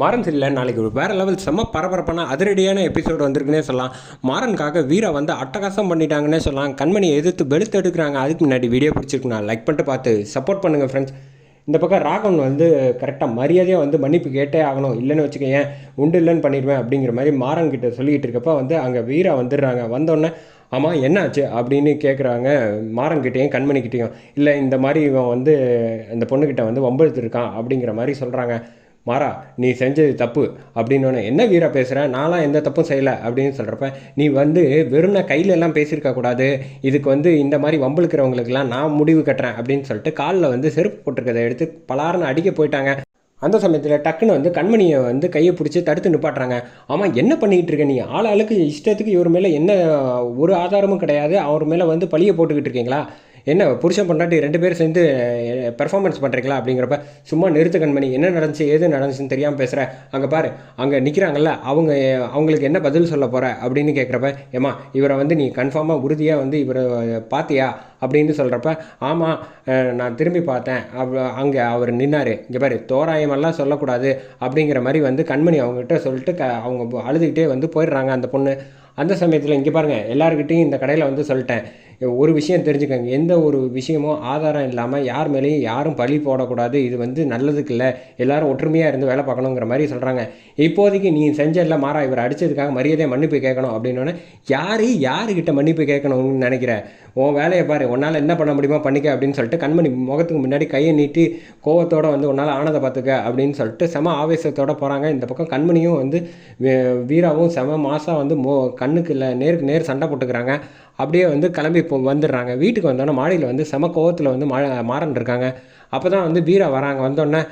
மாறன் சரியில்லை நாளைக்கு ஒரு வேறு லெவல் செம்ம பரபரப்பான அதிரடியான எபிசோடு வந்திருக்குன்னே சொல்லலாம். மாறனுக்காக வீரா வந்து அட்டகாசம் பண்ணிட்டாங்கன்னே சொல்லலாம். கண்மணியை எதிர்த்து வெளுத்து எடுக்கிறாங்க. அதுக்கு முன்னாடி வீடியோ பிடிச்சிருக்கு. நான் லைக் பண்ணிட்டு பார்த்து சப்போர்ட் பண்ணுங்கள் ஃப்ரெண்ட்ஸ் இந்த பக்கம் ராகவன் வந்து கரெக்டாக மரியாதையாக வந்து மன்னிப்பு கேட்டே ஆகணும். இல்லைன்னு வச்சுக்கேன் உண்டு இல்லைன்னு பண்ணிடுவேன் அப்படிங்கிற மாதிரி மாறன் கிட்ட சொல்லிக்கிட்டு இருக்கப்ப வந்து அங்கே வீரா வந்துடுறாங்க. வந்தோடனே ஆமாம் என்னாச்சு? அப்படின்னு கேட்குறாங்க மாறங்கிட்டேயும் கண்மணிக்கிட்டேயும் இல்லை இந்த மாதிரி இவன் வந்து இந்த பொண்ணுக்கிட்ட வந்து வம்பெழுத்துருக்கான் அப்படிங்கிற மாதிரி சொல்கிறாங்க மாறா நீ செஞ்சது தப்பு. அப்படின்னு என்ன வீரா பேசுகிற நான்லாம் எந்த தப்பும் செய்யலை. அப்படின்னு சொல்கிறப்ப நீ வந்து வெறும்ன கையிலெல்லாம் பேசியிருக்க கூடாது. இதுக்கு வந்து இந்த மாதிரி வம்பிழுக்கிறவங்களுக்கெல்லாம் நான் முடிவு கட்டுறேன். அப்படின்னு சொல்லிட்டு காலில் வந்து செருப்பு போட்டிருக்கதை எடுத்து பலாருன்னு அடிக்க போயிட்டாங்க. அந்த சமயத்தில் டக்குன்னு வந்து கண்மணியை வந்து கையை பிடிச்சி தடுத்து நிப்பாட்டுறாங்க. ஆமாம் என்ன பண்ணிக்கிட்டு இருக்க நீ? ஆள் ஆளுக்கு இஷ்டத்துக்கு இவர் மேலே என்ன ஒரு ஆதாரமும் கிடையாது. அவர் மேலே வந்து பழியை போட்டுக்கிட்டு இருக்கீங்களா? என்ன புருஷன் பொண்டாட்டி ரெண்டு பேரும் சேர்ந்து பெர்ஃபார்மன்ஸ் பண்ணுறீங்களா அப்படிங்கிறப்ப சும்மா நிறுத்த கண்மணி என்ன நடந்துச்சு ஏது நடந்துச்சுன்னு தெரியாமல் பேசுகிற அங்கே பாரு அங்கே நிற்கிறாங்கல்ல அவங்க அவங்களுக்கு என்ன பதில் சொல்ல போகிற அப்படின்னு கேட்குறப்ப ஏமா இவரை வந்து நீ கன்ஃபார்மாக உறுதியாக வந்து இவரை பார்த்தியா அப்படின்னு சொல்கிறப்ப ஆமாம் நான் திரும்பி பார்த்தேன் அவ் அங்கே அவர் நின்னார் இங்கே பாரு தோராயமெல்லாம் சொல்லக்கூடாது அப்படிங்கிற மாதிரி வந்து கண்மணி அவங்ககிட்ட சொல்லிட்டு க அவங்க அழுதுகிட்டே வந்து போயிடுறாங்க அந்த பொண்ணு. அந்த சமயத்தில் இங்கே பாருங்கள் எல்லாருக்கிட்டையும் இந்த கடையில் வந்து சொல்லிட்டேன் ஒரு விஷயம் தெரிஞ்சுக்கோங்க. எந்த ஒரு விஷயமும் ஆதாரம் இல்லாமல் யார் மேலேயும் யாரும் பழி போடக்கூடாது. இது வந்து நல்லதுக்கு இல்லை. எல்லாரும் ஒற்றுமையாக இருந்து வேலை பார்க்கணுங்கிற மாதிரி சொல்கிறாங்க இப்போதைக்கு நீ செஞ்ச இல்லை மாறா. இவர் அடித்ததுக்காக மரியாதையை மன்னிப்பு கேட்கணும் அப்படின்னோடனே யார் யாருக்கிட்ட மன்னிப்பு கேட்கணும்னு நினைக்கிற? உன் வேலையை பாரு உன்னால் என்ன பண்ண முடியுமோ பண்ணிக்க அப்படின்னு சொல்லிட்டு கண்மணி முகத்துக்கு முன்னாடி கையை நீட்டி கோவத்தோடு வந்து உன்னால் ஆனதை பார்த்துக்க அப்படின்னு சொல்லிட்டு செம ஆவேசத்தோடு போகிறாங்க இந்த பக்கம் கண்மணியும் வந்து வீராவும் செம மாதம் வந்து மோ கண்ணுக்கு இல்லை நேருக்கு நேர் சண்டை போட்டுக்கிறாங்க. அப்படியே வந்து கிளம்பி இப்போ வந்துடுறாங்க. வீட்டுக்கு வந்தோடனே மாடியில் வந்து செம கோவத்தில் வந்து மா மாறன் இருக்காங்க. அப்போ தான் வந்து வீரா வராங்க. வந்தோடனே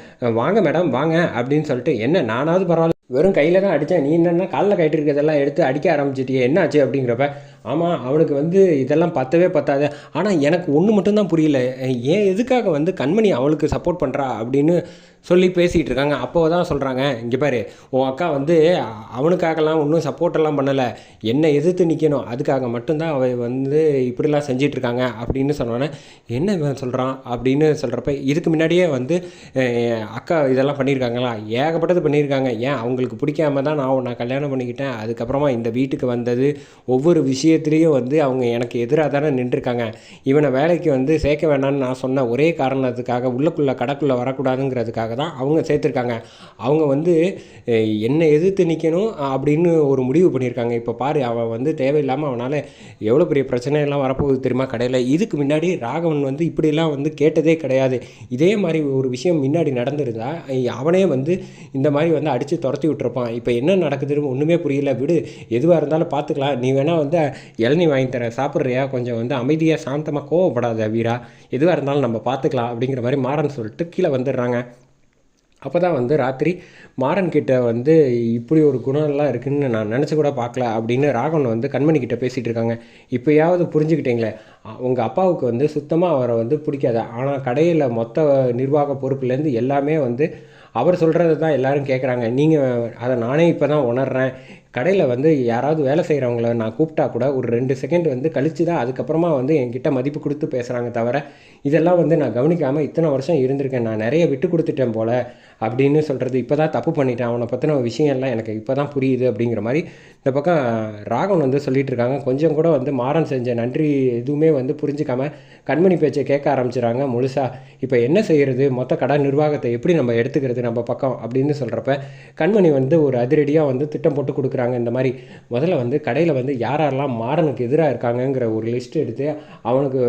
வாங்க மேடம் வாங்க அப்படின்னு சொல்லிட்டு என்ன நானாவது பரவாயில்ல. வெறும் கையில் தான் அடித்தேன் நீ என்னென்னா காலில் கட்டிட்டு இருக்கிறதெல்லாம் எடுத்து அடிக்க ஆரம்பிச்சிட்டியே என்னாச்சு அப்படிங்கிறப்ப ஆமாம் அவனுக்கு வந்து இதெல்லாம் பத்தவே பத்தாது. ஆனால் எனக்கு ஒன்று மட்டும்தான் புரியல. ஏன் எதுக்காக வந்து கண்மணி அவளுக்கு சப்போர்ட் பண்ணுறா அப்படின்னு சொல்லி பேசிகிட்டு இருக்காங்க அப்போ தான் சொல்கிறாங்க இங்கே பாரு உன் அக்கா வந்து அவனுக்காகலாம் ஒன்றும் சப்போர்ட்டெல்லாம் பண்ணலை. என்னை எதிர்த்து நிற்கணும் அதுக்காக மட்டும்தான் அவ வந்து இப்படிலாம் செஞ்சிட்ருக்காங்க அப்படின்னு சொன்னோன்னே என்ன இவன் சொல்கிறான் அப்படின்னு சொல்கிறப்ப இதுக்கு முன்னாடியே வந்து அக்கா இதெல்லாம் பண்ணியிருக்காங்களா? ஏகப்பட்டது பண்ணியிருக்காங்க. ஏன்? அவங்களுக்கு பிடிக்காம தான் நான் நான் கல்யாணம் பண்ணிக்கிட்டேன். அதுக்கப்புறமா இந்த வீட்டுக்கு வந்தது ஒவ்வொரு விஷயத்துலேயும் வந்து அவங்க எனக்கு எதிராக தானே நின்றுருக்காங்க. இவனை வேலைக்கு வந்து சேர்க்க வேணாம்னு நான் சொன்ன ஒரே காரணத்துக்காக உள்ளக்குள்ளே கடைக்குள்ளே வரக்கூடாதுங்கிறதுக்காக தான் அவங்க சேர்த்துருக்காங்க. அவங்க வந்து என்னை எதிர்த்து நிற்கணும் அப்படின்னு ஒரு முடிவு பண்ணியிருக்காங்க. இப்போ பாரு அவன் வந்து தேவையில்லாமல் அவனால் எவ்வளோ பெரிய பிரச்சனையெல்லாம் வரப்போகுது தெரியுமா கடையில்? இதுக்கு முன்னாடி ராகவன் வந்து இப்படிலாம் வந்து கேட்டதே கிடையாது. இதே மாதிரி ஒரு விஷயம் முன்னாடி நடந்திருந்தா அவனே வந்து இந்த மாதிரி வந்து அடித்து துரத்தி விட்டுருப்பான். இப்போ என்ன நடக்குதுன்னு ஒன்றுமே புரியல. விடு எதுவாக இருந்தாலும் பார்த்துக்கலாம் நீ வேணால் வந்து இளநீ வாங்கி தர சாப்பிட்றியா? கொஞ்சம் வந்து அமைதியாக சாந்தமாக கோவப்படாத வீரா. எதுவாக இருந்தாலும் நம்ம பார்த்துக்கலாம் அப்படிங்கிற மாதிரி மாறன் சொல்லிட்டு கீழே வந்துடுறாங்க. அப்போ தான் வந்து ராத்திரி மாறன் கிட்ட வந்து இப்படி ஒரு குணம்லாம் இருக்குதுன்னு நான் நினச்சி கூட பார்க்கல அப்படின்னு ராகவன் வந்து கண்மணி கிட்ட பேசிகிட்டு இருக்காங்க. இப்போயாவது புரிஞ்சுக்கிட்டீங்களே? உங்கள் அப்பாவுக்கு வந்து சுத்தமாக அவரை வந்து பிடிக்காது? ஆனால் கடையில் மொத்த நிர்வாக பொறுப்புலேருந்து எல்லாமே வந்து அவர் சொல்கிறது தான் எல்லோரும் கேட்குறாங்க நீங்கள் அதை நானே இப்போ தான் உணர்றேன். கடையில் வந்து யாராவது வேலை செய்கிறவங்கள நான் கூப்பிட்டா கூட ஒரு ரெண்டு செகண்ட் வந்து கழித்து தான் அதுக்கப்புறமா வந்து என்கிட்ட மதிப்பு கொடுத்து பேசுகிறாங்க தவிர இதெல்லாம் வந்து நான் கவனிக்காமல் இத்தனை வருஷம் இருந்திருக்கேன். நான் நிறைய விட்டு கொடுத்துட்டேன் போல் அப்படின்னு சொல்கிறது இப்போ தான் தப்பு பண்ணிட்டேன். அவனை பற்றின விஷயம்லாம் எனக்கு இப்போ தான் புரியுது அப்படிங்கிற மாதிரி இந்த பக்கம் ராகவன் வந்து சொல்லிகிட்டு இருக்காங்க. கொஞ்சம் கூட வந்து மாறன் செஞ்ச நன்றி எதுவுமே வந்து புரிஞ்சுக்காம கண்மணி பேச்சை கேட்க ஆரம்பிச்சிடறாங்க முழுசாக இப்போ என்ன செய்கிறது மொத்த கடை நிர்வாகத்தை எப்படி நம்ம எடுத்துக்கிறது நம்ம பக்கம் அப்படின்னு சொல்கிறப்ப கண்மணி வந்து ஒரு அதிரடியாக வந்து திட்டம் போட்டு கொடுக்குறாங்க. இருக்கிறாங்க இந்த மாதிரி முதல்ல வந்து கடையில் வந்து யாரெல்லாம் மாறனுக்கு எதிராக இருக்காங்கங்கிற ஒரு லிஸ்ட் எடுத்து அவனுக்கு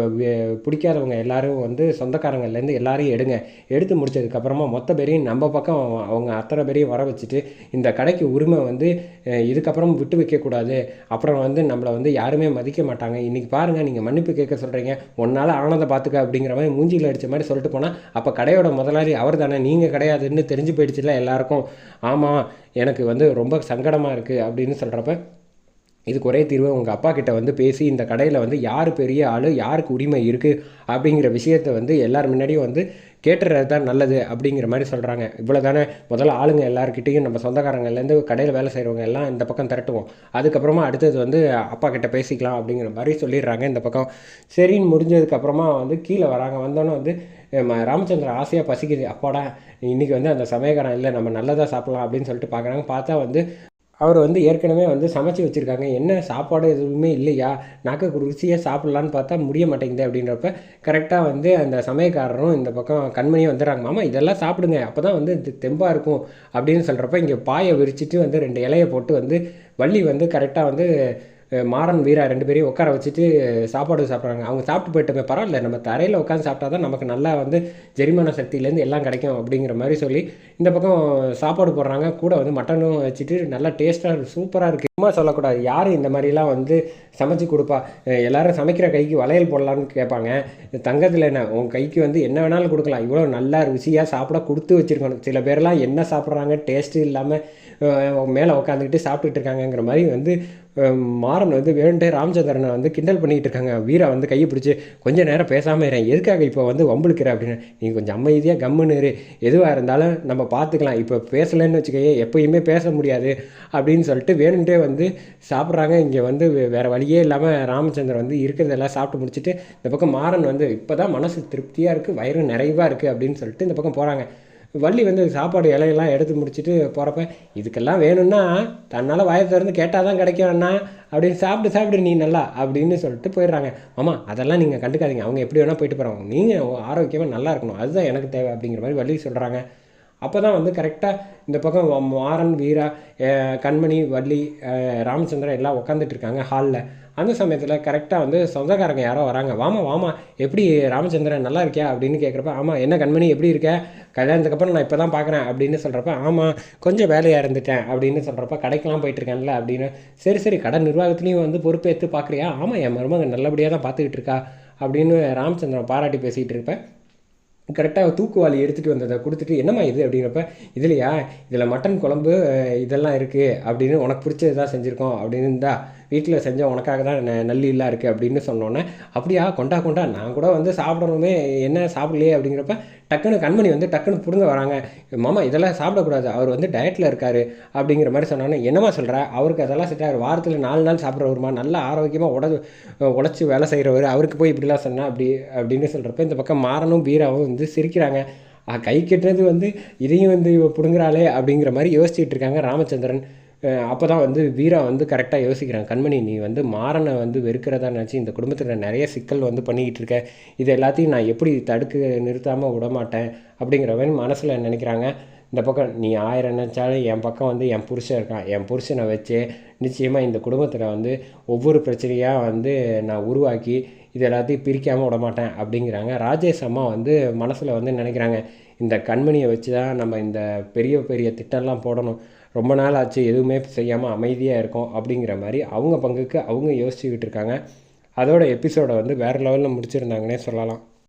பிடிக்காதவங்க எல்லாரும் வந்து சொந்தக்காரங்கள்லேருந்து எல்லாரையும் எடுங்க. எடுத்து முடிச்சதுக்கப்புறமா மொத்த பேரையும் நம்ம பக்கம் அவங்க அத்தனை பேரையும் வர வச்சுட்டு இந்த கடைக்கு உரிமை வந்து இதுக்கப்புறம் விட்டு வைக்கக்கூடாது அப்புறம் வந்து நம்மளை வந்து யாருமே மதிக்க மாட்டாங்க. இன்றைக்கி பாருங்கள் நீங்கள் மன்னிப்பு கேட்க சொல்கிறீங்க ஒன்றால் ஆனந்த பார்த்துக்க அப்படிங்கிற மாதிரி மூஞ்சியில் அடித்த மாதிரி சொல்லிட்டு போனால் அப்போ கடையோட முதலாளி அவர் தானே நீங்கள் கிடையாதுன்னு தெரிஞ்சு போயிடுச்சுல எல்லாருக்கும். ஆமாம் எனக்கு வந்து ரொம்ப சங்கடமாக இருக்குது அப்படின்னு சொல்கிறப்ப இதுக்கு ஒரே தீர்வு உங்கள் அப்பா கிட்ட வந்து பேசி இந்த கடையில் வந்து யார் பெரிய ஆள் யாருக்கு உரிமை இருக்குது அப்படிங்கிற விஷயத்த வந்து எல்லார் முன்னாடியும் வந்து கேட்டுறது தான் நல்லது அப்படிங்கிற மாதிரி சொல்கிறாங்க இவ்வளோ தானே முதல்ல ஆளுங்க எல்லாருக்கிட்டையும் நம்ம சொந்தக்காரங்கள்லேருந்து கடையில் வேலை செய்கிறவங்க எல்லாம் இந்த பக்கம் திரட்டுவோம். அதுக்கப்புறமா அடுத்தது வந்து அப்பா கிட்ட பேசிக்கலாம் அப்படிங்கிற மாதிரி சொல்லிடுறாங்க இந்த பக்கம். சரின்னு முடிஞ்சதுக்கப்புறமா வந்து கீழே வராங்க. வந்தோன்னே வந்து ராமச்சந்திரன் ஆசையாக பசிக்குது. அப்பாடா இன்றைக்கி வந்து அந்த சமயக்காரன் இல்லை நம்ம நல்லதாக சாப்பிட்லாம் அப்படின்னு சொல்லிட்டு பார்க்குறாங்க பார்த்தா வந்து அவர் வந்து ஏற்கனவே வந்து சமைச்சு வச்சுருக்காங்க. என்ன சாப்பாடு எதுவுமே இல்லையா? நாக்கு ருசியாக சாப்பிட்லான்னு பார்த்தா முடிய மாட்டேங்குது அப்படின்றப்ப கரெக்டாக வந்து அந்த சமயக்காரரும் இந்த பக்கம் கண்மணியும் வந்துடுறாங்க. மாமா இதெல்லாம் சாப்பிடுங்க. அப்போ தான் வந்து இது தெம்பாக இருக்கும். அப்படின்னு சொல்கிறப்ப இங்கே பாயை விரிச்சிட்டு வந்து ரெண்டு இலையை போட்டு வந்து வள்ளி வந்து கரெக்டாக வந்து மாறன் வீரா ரெண்டு பேரையும் உட்கார வச்சுட்டு சாப்பாடு சாப்பிட்றாங்க. அவங்க சாப்பிட்டு போயிட்டோமே பரவாயில்ல. நம்ம தரையில் உட்காந்து சாப்பிட்டா தான் நமக்கு நல்லா வந்து ஜெரிமான சக்தியிலேருந்து எல்லாம் கிடைக்கும். அப்படிங்கிற மாதிரி சொல்லி இந்த பக்கம் சாப்பாடு போடுறாங்க. கூட வந்து மட்டனும் வச்சுட்டு நல்லா டேஸ்ட்டாக சூப்பராக இருக்குது சும்மா சொல்லக்கூடாது. யார் இந்த மாதிரிலாம் வந்து சமைச்சு கொடுப்பா? எல்லோரும் எல்லாரும் சமைக்கிற கைக்கு வளையல் போடலான்னு கேட்பாங்க. தங்கத்தில் என்ன? உன் கைக்கு வந்து என்ன வேணாலும் கொடுக்கலாம். இவ்வளோ நல்லா ருசியாக சாப்பிட கொடுத்து வச்சுருக்கணும். சில பேர்லாம் என்ன சாப்பிட்றாங்க? டேஸ்ட்டு இல்லாமல் மேலே உட்காந்துக்கிட்டு சாப்பிட்டுட்டு இருக்காங்கங்கிற மாதிரி வந்து மாறன் வந்து வேண்டே ராமச்சந்திரனை வந்து கிண்டல் பண்ணிக்கிட்டு இருக்காங்க. வீரா வந்து கையை பிடிச்சி கொஞ்சம் நேரம் பேசாமல் இறேன் எதுக்காக இப்போ வந்து வம்புழுக்கிற? அப்படின்னு. நீ கொஞ்சம் அமைதியாக கம்முன்னு இரு. எதுவாக இருந்தாலும் நம்ம பார்த்துக்கலாம் இப்போ பேசலைன்னு வச்சுக்கோயே எப்பயுமே பேச முடியாது அப்படின்னு சொல்லிட்டு வேணுன்ட்டே வந்து சாப்பிட்றாங்க. இங்கே வந்து வேறு வழியே இல்லாமல் ராமச்சந்திரன் வந்து இருக்கிறதெல்லாம் சாப்பிட்டு முடிச்சுட்டு இந்த பக்கம் மாறன் வந்து இப்போ தான் மனசு திருப்தியாக இருக்குது வயிறு நிறைவாக இருக்குது அப்படின்னு சொல்லிட்டு இந்த பக்கம் போகிறாங்க வள்ளி வந்து சாப்பாடு இலையெல்லாம் எடுத்து முடிச்சுட்டு போகிறப்ப இதுக்கெல்லாம் வேணும்னா தன்னால் வாயை திறந்து கேட்டால் தான் கிடைக்கும் அண்ணா. அப்படின்னு சாப்பிட்டு சாப்பிடு நீ நல்லா அப்படின்னு சொல்லிட்டு போயிடுறாங்க. மாமா அதெல்லாம் நீங்கள் கண்டுக்காதீங்க. அவங்க எப்படி வேணால் போயிட்டு போகிறாங்க நீங்கள் ஆரோக்கியமாக நல்லா இருக்கணும். அதுதான் எனக்கு தேவை அப்படிங்கிற மாதிரி வள்ளி சொல்கிறாங்க அப்போ தான் வந்து கரெக்டாக இந்த பக்கம் மாறன் வீரா கண்மணி வள்ளி ராமச்சந்திரன் எல்லாம் உட்காந்துட்டு இருக்காங்க ஹாலில் அந்த சமயத்தில் கரெக்டாக வந்து சொந்தக்காரங்க யாரோ வராங்க. வாமா வாமா எப்படி ராமச்சந்திரன் நல்லா இருக்கியா? அப்படின்னு கேட்குறப்ப ஆமாம் என்ன கண்மணி எப்படி இருக்க? கல்யாணத்துக்கு அப்புறம் நான் இப்போ தான் பார்க்குறேன் அப்படின்னு சொல்கிறப்ப ஆமாம் கொஞ்சம் வேலையாக இருந்துட்டேன். அப்படின்னு சொல்கிறப்ப கடைக்கெல்லாம் போயிட்டுருக்கேன்ல அப்படின்னு. சரி சரி கடை நிர்வாகத்துலேயும் வந்து பொறுப்பேற்று பார்க்குறியா ஆமாம் என் மருமகன் நல்லபடியாக தான் பார்த்துக்கிட்டு இருக்கா அப்படின்னு ராமச்சந்திரன் பாராட்டி பேசிகிட்டு இருப்பேன் கரெக்டாக தூக்குவாளி எடுத்துகிட்டு வந்ததை கொடுத்துட்டு என்னம்மா இது? அப்படிங்கிறப்ப இதுலையா? இதில் மட்டன் குழம்பு இதெல்லாம் இருக்குது அப்படின்னு உனக்கு பிடிச்சது தான் செஞ்சுருக்கோம். அப்படின்னு இருந்தா வீட்டில் செஞ்ச உனக்காக தான் ந- நல்லிலாம் இருக்குது அப்படின்னு சொன்னோன்னே அப்படியா கொண்டா கொண்டா நான் கூட வந்து சாப்பிடணுமே என்ன சாப்பிடலையே அப்படிங்கிறப்ப டக்குன்னு கண்மணி வந்து டக்குன்னு பிடுங்க வராங்க. மாமா இதெல்லாம் சாப்பிடக்கூடாது அவர் வந்து டயட்டில் இருக்கார் அப்படிங்கிற மாதிரி சொன்னோன்னே என்னமா சொல்கிற அவருக்கு அதெல்லாம் செட் வாரத்தில் நாலு நாள் சாப்பிட்றவருமா நல்லா ஆரோக்கியமாக உட உழைச்சி வேலை செய்கிறவர் அவருக்கு போய் இப்படிலாம் சொன்னால் அப்படி அப்படின்னு சொல்கிறப்ப இந்த பக்கம் மாறனும் பீராவும் வந்து சிரிக்கிறாங்க. கை கெட்டது வந்து இதையும் வந்து இவ பிடுங்குறாளே அப்படிங்கிற மாதிரி யோசிச்சுட்டு இருக்காங்க ராமச்சந்திரன். அப்போ தான் வந்து வீரா வந்து கரெக்டாக யோசிக்கிறான். கண்மணி நீ வந்து மாறனை வந்து வெறுக்கிறதா நினச்சி இந்த குடும்பத்தில் நிறைய சிக்கல் வந்து பண்ணிக்கிட்டு இருக்க. இது எல்லாத்தையும் நான் எப்படி தடுக்க நிறுத்தாமல் விட மாட்டேன் அப்படிங்கிற மாதிரி மனசில் நினைக்கிறாங்க. இந்த பக்கம் நீ ஆயிரம் நினச்சாலும் என் பக்கம் வந்து என் புருஷன் இருக்கான். என் புருஷனை வச்சு நிச்சயமாக இந்த குடும்பத்தில் வந்து ஒவ்வொரு பிரச்சனையாக வந்து நான் உருவாக்கி இது எல்லாத்தையும் பிரிக்காமல் விட மாட்டேன் அப்படிங்கிறாங்க. ராஜேஷ் அம்மா வந்து மனசில் வந்து நினைக்கிறாங்க இந்த கண்மணியை வச்சு தான் நம்ம இந்த பெரிய பெரிய திட்டம்லாம் போடணும். ரொம்ப நாள் ஆச்சு எதுவுமே செய்யாமல் அமைதியாக இருக்கோம் அப்படிங்கிற மாதிரி அவங்க பங்குக்கு அவங்க யோசிச்சுக்கிட்டு இருக்காங்க. அதோட எபிசோடை வந்து வேறு லெவலில் முடிச்சிருந்தாங்கன்னே சொல்லலாம்.